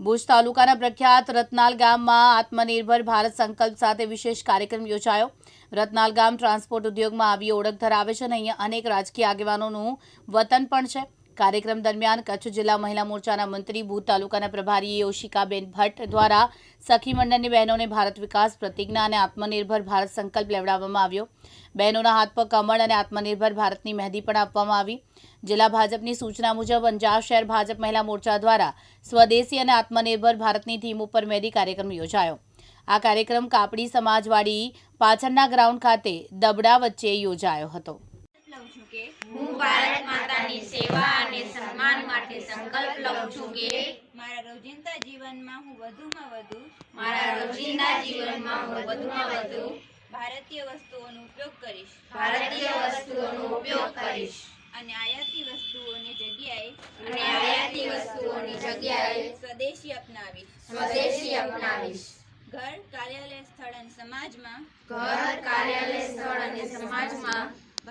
ભુજ તાલુકાના પ્રખ્યાત રતનાલ ગામમાં આત્મનિર્ભર ભારત સંકલ્પ સાથે વિશેષ કાર્યક્રમ યોજાયો. રતનાલ ગામ ટ્રાન્સપોર્ટ ઉદ્યોગમાં આવી ઓળખ ધરાવે છે અને અહીંયા અનેક રાજકીય આગેવાનોનું વતન પણ છે. કાર્યક્રમ દરમિયાન કચ્છ જિલ્લા મહિલા મોરચાના મંત્રી ભૂત તાલુકાના પ્રભારી યોશિકાબેન ભટ્ટ દ્વારા સખી મંડળની બહેનોને ભારત વિકાસ, પ્રતિજ્ઞા અને આત્મનિર્ભર ભારત સંકલ્પ લેવડાવવામાં આવ્યો. બહેનોના હાથ પર કમળ અને આત્મનિર્ભર ભારતની મહેંદી પણ આપવામાં આવી. જિલ્લા ભાજપની સૂચના મુજબ અંજાર શહેર ભાજપ મહિલા મોરચા દ્વારા સ્વદેશી અને આત્મનિર્ભર ભારતની થીમ ઉપર મહેંદી કાર્યક્રમ યોજાયો. આ કાર્યક્રમ કાપડી સમાજવાડી પાછળના ગ્રાઉન્ડ ખાતે દબડા વચ્ચે યોજાયો હતો. હું ભારત માતાની સેવા અને સન્માન માટે સંકલ્પ લઉં છું કે મારા રોજિંદા જીવનમાં હું વધુમાં વધુ મારા રોજિંદા જીવનમાં હું વધુમાં વધુ ભારતીય વસ્તુઓનો ઉપયોગ કરીશ. ભારતીય વસ્તુઓનો ઉપયોગ કરીશ. અને આયાતી વસ્તુઓની જગ્યાએ અને આયાતી વસ્તુઓની જગ્યાએ સ્વદેશી અપનાવીશ. સ્વદેશી અપનાવીશ. ઘર કાર્યાલય સ્થળ અને સમાજમાં ઘર કાર્યાલય સ્થળ અને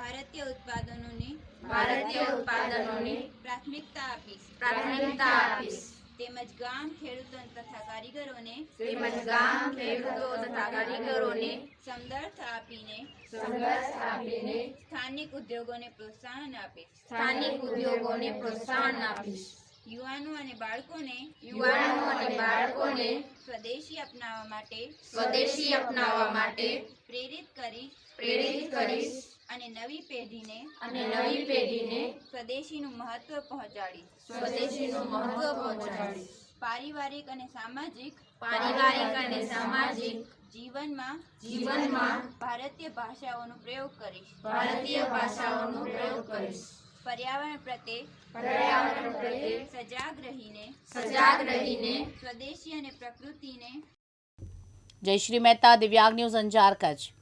ભારતીય ઉત્પાદનોને ભારતીય ઉત્પાદનોને પ્રાથમિકતા આપીશ. પ્રાથમિકતા આપીશ. તેમજ ગામ ખેડૂતો તથા કારીગરોને તેમજ ગામ ખેડૂતો તથા કારીગરોને સમદર્થ આપીને સંઘર્ષ આપીને સ્થાનિક ઉદ્યોગોને પ્રોત્સાહન આપીશ. સ્થાનિક ઉદ્યોગોને પ્રોત્સાહન આપીશ. યુવાનો અને બાળકોને યુવાનો અને બાળકોને સ્વદેશી અપનાવવા માટે સ્વદેશી અપનાવવા માટે પ્રેરિત કરીશ. પ્રેરિત કરીશ. અને નવી પેઢીને અને નવી પેઢીને સ્વદેશીનું મહત્વ પહોંચાડી. સ્વદેશીનું મહત્વ પહોંચાડી. પારિવારિક અને સામાજિક પારિવારિક અને સામાજિક જીવનમાં જીવનમાં ભારતીય ભાષાઓનો પ્રયોગ કરીશ. ભારતીય ભાષાઓનો પ્રયોગ કરીશ. પર્યાવરણ પ્રત્યે પર્યાવરણ પ્રત્યે સજાગ રહીને સજાગ રહીને સ્વદેશી અને પ્રકૃતિને જયશ્રી મહેતા દિવ્યાંગ ન્યૂઝ અંજાર કચ્છ.